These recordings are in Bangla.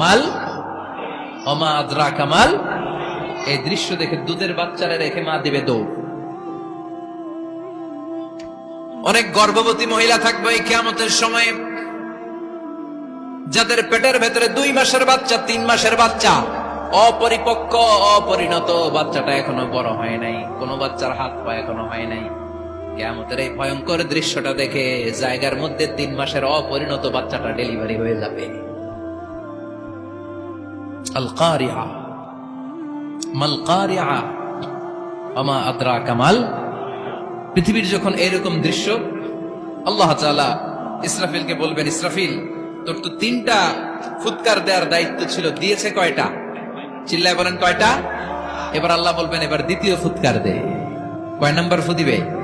মাল? অমা কামাল এই দৃশ্য দেখে দুধের বাচ্চারা রেখে মা দিবে দৌড়। অনেক গর্ভবতী মহিলা থাকবে এই কেয়ামতের সময়, যাদের পেটের ভেতরে দুই মাসের বাচ্চা, তিন মাসের বাচ্চা। অপরিপক্ক, অপরিণত বাচ্চাটা এখনও বড় হয় নাই। কোনো বাচ্চার হাত পা এখনও হয় নাই। কেয়ামতের এই ভয়ঙ্কর দৃশ্যটা দেখে জায়গার মধ্যে তিন মাসের অপরিণত বাচ্চাটা ডেলিভারি হয়ে যাবে। পৃথিবীর যখন এরকম দৃশ্য, আল্লাহ বলবেন, ইসরাফিল, তোর তো তিনটা ফুৎকার দেওয়ার দায়িত্ব ছিল, দিয়েছে কয়টা? চিল্লায় বলেন কয়টা? এবার আল্লাহ বলবেন, এবার দ্বিতীয় ফুৎকার দে। কয় নাম্বার ফু দিবে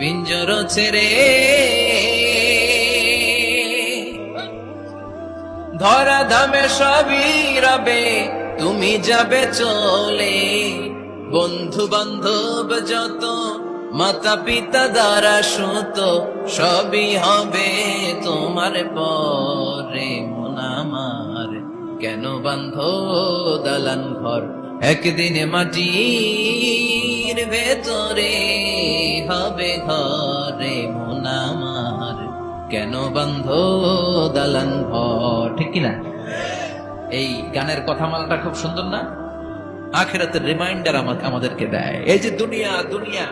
পিঞ্জর ছেড়ে ধরা ধামে সবই রবে, তুমি যাবে চলে। বন্ধু বান্ধব যত মাতা পিতা দ্বারা সুত, সবই হবে তোমার পরে। মনামার কেন বান্ধ, দালান ঘর একদিন মাটির ভেতরে হবে ঘরে মনামার কেন বন্ধ দালান ঠিক কিনা? এই গানের কথা কথামালাটা খুব সুন্দর না? আখেরাতের রিমাইন্ডার আমাকে আমাদেরকে দেয়। এই যে দুনিয়া দুনিয়া,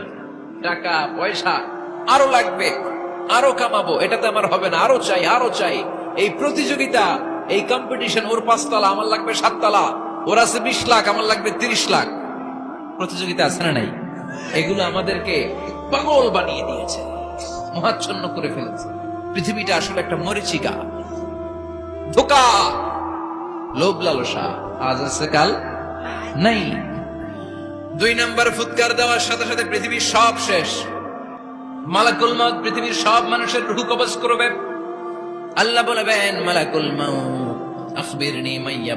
টাকা, পয়সা, আরও লাগবে, আরও কামাবো, এটাতে আমার হবে না। আরও চাই আরও চাই। এই প্রতিযোগিতা, এই কম্পিটিশন ওর পাঁচতলা, আমার লাগবে সাততলা। ওর আছে বিশ লাখ, আমার লাগবে তিরিশ লাখ। প্রতিযোগিতা আছে না নাই? এগুলো আমাদেরকে পাগল বানিয়ে দিয়েছে, মহাচ্ছন্ন করে ফেলেছে। পৃথিবীটা আসলে একটা মরিচিকা। ধোকা! লোভ লালসা, আজ আছে, কাল নাই। দুই নাম্বার ফুৎকার দেওয়ার সাথে সাথে পৃথিবীর সব শেষ। মালাকুল মাউত পৃথিবীর সব মানুষের রুহ কবজ করবে। আল্লাহ বলবেন, মালাকুল মাউত, আখবিরনি মাইয়া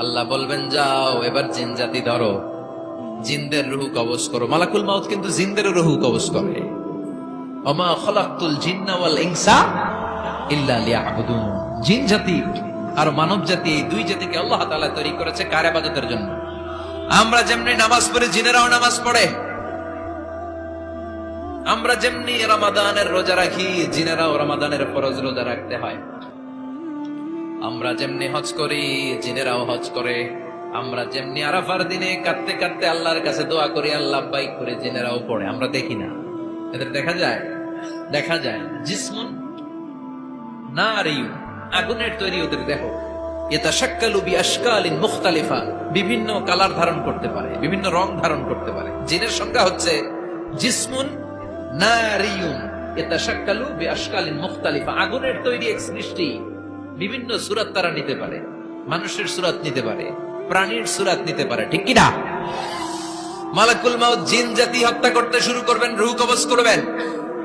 আল্লাহ বলবেন, যাও, এবার জিন জাতি ধরো। জিনদের রুহু কবজ করো। মালাকুল মাউত কিন্তু জিনদের রুহু কবজ করে। অমা খলাকুল জিন্না ওয়াল ইনসা জিন জাতি আর মানব জাতি, এই দুই জাতিকে আল্লাহ তাআলা তৈরি করেছে কার জন্য? আমরা যেমনি নামাজ পড়ে, জিনেরাও নামাজ পড়ে। আমরা যেমনি রমাদানের রোজা রাখি, জিনেরাও রমাদানের ফরজ রোজা রাখতে হয়। আমরা যেমনি হজ করি, জিনেরাও হজ করে। আমরা যেমনি আরাফার দিনে কাঁদতে কাঁদতে আল্লাহর কাছে দোয়া করি, আল্লাহ বাইক করে জিনেরাও পড়ে। আমরা দেখি না। এদের দেখা যায়? দেখা যায়। জিসমুন না আগুনের তৈরি ওদের দেহ। এটা শাক্কালুবি আশকালিন মুখতালিফা, বিভিন্ন কালার ধারণ করতে পারে, বিভিন্ন রং ধারণ করতে পারে। জিনের সংখ্যা হচ্ছে জিসমুন নারিয়ুন এটা শাক্কালু বি আশকালিন মুখতালিফা, আগুনের তৈরি এক সৃষ্টি বিভিন্ন সুরাত তারা নিতে পারে। মানুষের সুরাত নিতে পারে। প্রাণীর সুরাত নিতে পারে। ঠিক কিনা? মালাকুল মাউত জিন জাতি হত্যা করতে শুরু করবেন, রুহ কবজ করবেন।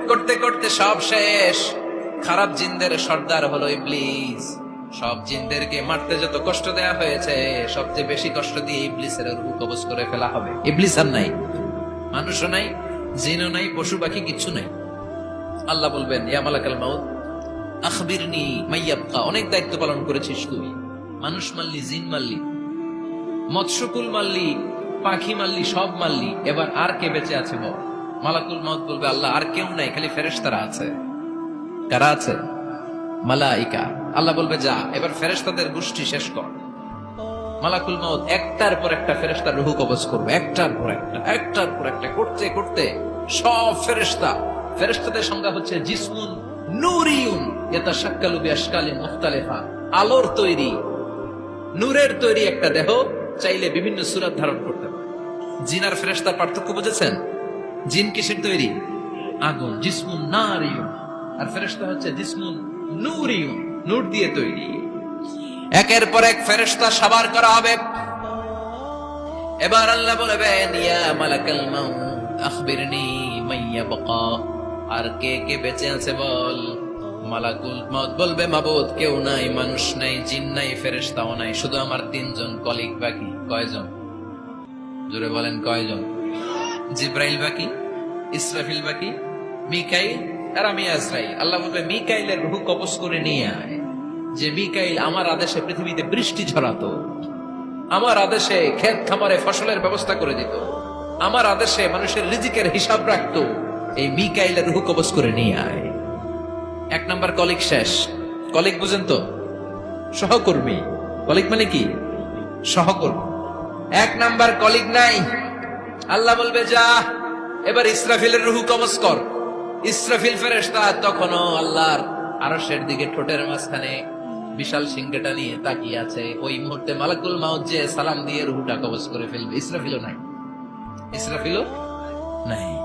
করতে করতে সব শেষ। খারাপ জিনদের সর্দার হলো ইবলিস। সব জিনদেরকে মারতে যত কষ্ট দেয়া হয়েছে, সবচেয়ে বেশি কষ্ট দিয়ে ইবলিসের রূহ কবজ করে ফেলা হবে। ইবলিস আর নাই। মানুষও নাই, জিনও নাই, পশু পাখি কিচ্ছু নাই। আল্লাহ বলবেন, ইয়া মালাকাল মাউত আখবিরনি মাইয়াবকা, অনেক দায়িত্ব পালন করেছিস তুই। মানুষ মারলি জিন মারলি মৎস্যকুল মারলি পাখি মারলি সব মারলি এবার আর কে বেঁচে আছে বল? মালাকুল মাউত বলবে, আল্লাহ, আর কেউ নাই, খালি আছে। কারা আছে? মালাইকা। আল্লাহ বলবে, যা, এবার ফেরেশতাদের গোষ্ঠী শেষ কর। মালাকুল মাউত একটার পর একটা ফেরেশতা রুহু করবে, একটার পর একটা, একটার পর একটা, করতে করতে সব ফেরেশতা। ফেরেশতাদের সংজ্ঞা হচ্ছে জিসমুন নূরিউন এটা শাক্কালু বিআশকালি মুখতালিফা, আলোর তৈরি, নূরের তৈরি একটা দেহ চাইলে বিভিন্ন সুরাত ধারণ করতে পারে। জিন আর ফেরেশতার পার্থক্য বুঝেছেন? জিন কিসের তৈরি? আগুন, জিসমুন নারিউন। আর ফেরেশতা হচ্ছে জিসমুন নূরিউন, নূর দিয়ে তৈরি। একের পর এক ফেরেশতা সাবার করা হবে। এবার আল্লাহ বলবেন, ইয়া মালাকাল মাউত, আখবিরনি মাইয়া বাকা আর কে কে বেঁচে আছে বল? মালাকুল মত বলবে, মাবুদ, কেউ নাই, মানুষ নাই, জিন নাই, ফেরেশতাও নাই, শুধু আমার তিনজন কলিগ বাকি, কয়জন? জোরে বলেন, কয়জন? জিব্রাইল বাকি, ইসরাফিল বাকি, মিকাইল আর আমি আজরাইল। আল্লাহ বলবে, মিকাইলের রুহু কবজ করে নিয়ে আয়। যে মিকাইল আমার আদেশে পৃথিবীতে বৃষ্টি ঝরাতো, আমার আদেশে ক্ষেত খামারে ফসলের ব্যবস্থা করে দিত, আমার আদেশে মানুষের রিজিকের হিসাব রাখতো এই মিকাইলের রুহু কবজ করে নিয়ে আয়। এক নাম্বার কলিগ শেষ। কলিগ বুঝেন তো? সহকর্মী। কলিগ মানে কি? সহকর্মী। এক নাম্বার কলিগ নাই। আল্লাহ বলবে, যা, এবার ইসরাফিলের রুহু কবজ কর। ইসরাফিল ফেরেশতা তখনও আল্লাহর আরশের দিকে ঠোঁটের মাঝখানে বিশাল সিংহটা নিয়ে তাকিয়ে আছে। ওই মুহূর্তে মালাকুল মাউত যে সালাম দিয়ে রুহুটা কবজ করে ফেলবে। ইসরাফিলও নাই। ইসরাফিলও নাই।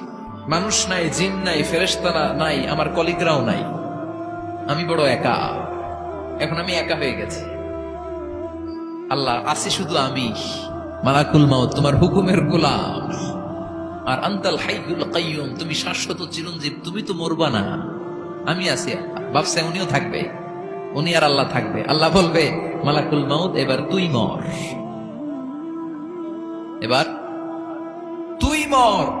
মানুষ নাই, জিন নাই ফেরেশতারা নাই, আমার কলিগরাও নাই। আমি বড় একা। এখন আমি একা হয়ে গেছি। আল্লাহ আছি শুধু আমি। মালাকুল মাউত, তোমার হুকুমের গোলাম। আর আন্তাল হাইগুল কাইয়ুম, তুমি শাশ্বত চিরঞ্জীব, তুমি তো মরবা না। আমি আছি বাপসে উনিও থাকবে। উনি আর আল্লাহ থাকবে। আল্লাহ বলবে, মালাকুল মাউদ এবার তুই মর। এবার তুই মর।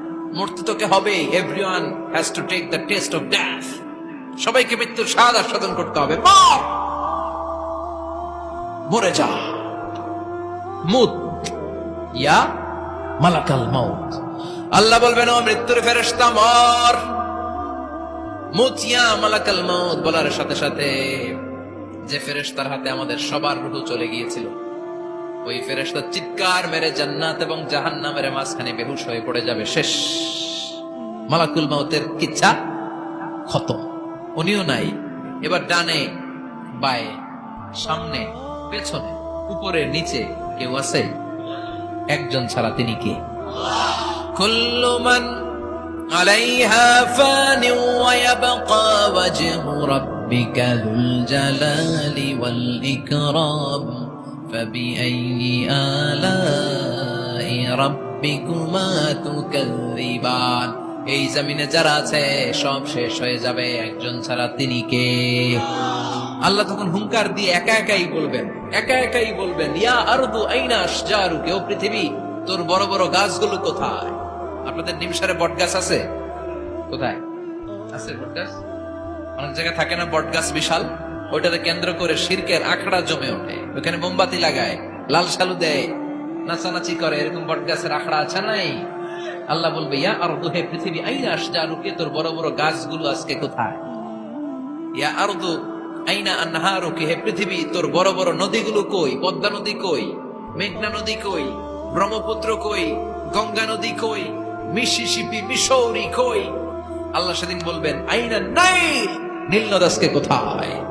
মরতে তোকে হবে। Everyone has to take the taste of death সবাইকে মৃত্যুর স্বাদ আস্বাদন করতে হবে। মরে! যা। মুত ইয়া মালাকাল মাউত। আল্লাহ বলবেন, ও মৃত্যুর ফেরেশতা, মর! মুতিয়া মালাকাল মাউত বলার সাথে সাথে যে ফেরেশতার হাতে আমাদের সবার রুহু চলে গিয়েছিল ওই ফেরেস্তা চিৎকার মেরে জান্নাত এবং জাহান্নামের মাঝখানে বেহুশ হয়ে পড়ে যাবে। শেষ। মালাকুল মাউতের কিচ্ছা ক্ষত উনিও নাই। এবার ডানে, বায়ে, সামনে, পেছনে, উপরে, নিচে কেউ আছে? একজন ছাড়া তিনি কে? কুল্লুমান আলাইহা ফানি ওয়া ইয়াবকা ওয়াজহু রাব্বিকা যুল জালালি ওয়াল ইকরাম। فبأي آلاء ربكما تكذبان এই জমিনে যারা আছে সব শেষ হয়ে যাবে একজন ছাড়া তিনি কে আল্লাহ তখন হুঙ্কার দিয়ে একা একাই বলবেন একা একাই বলবেন ইয়া আরদু আইনা আশজারু কেউ পৃথিবী তোর বড় বড় গাছগুলো কোথায় আপনাদের নিমসারে বট গাছ আছে কোথায় আছে বট গাছ অনেক জায়গায় থাকে না বট গাছ বিশাল ওইটাতে কেন্দ্র করে শিরকের আখড়া জমে ওঠে। ওখানে মোমবাতি লাগায়, লাল সালু দেয়, নাচানাচি করে, এরকম বট গাছের আখড়া আছে নাই? আল্লাহ বলবে, ইয়া আর হে পৃথিবী, আইনা আশজারুকে তোর বড় বড় গাছগুলো আজকে কোথায়? ইয়া আরদু, আইনা আনহারুকে হে পৃথিবী, তোর বড় বড় নদীগুলো কই? পদ্মা নদী কই? মেঘনা নদী কই? ব্রহ্মপুত্র কই? গঙ্গা নদী কই? মিসিসিপি মিসৌরি কই? আল্লাহ সেদিন বলবেন, আইনা নাইল নীল নদাসকে কোথায়?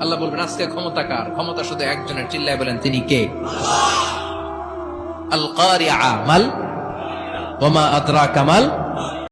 Allah বলবেন, আজকে ক্ষমতা কার? ক্ষমতা শুধু একজনের, চিল্লায় বলেন, তিনি কে? আল কারি আমাল ওমা আদরা কামাল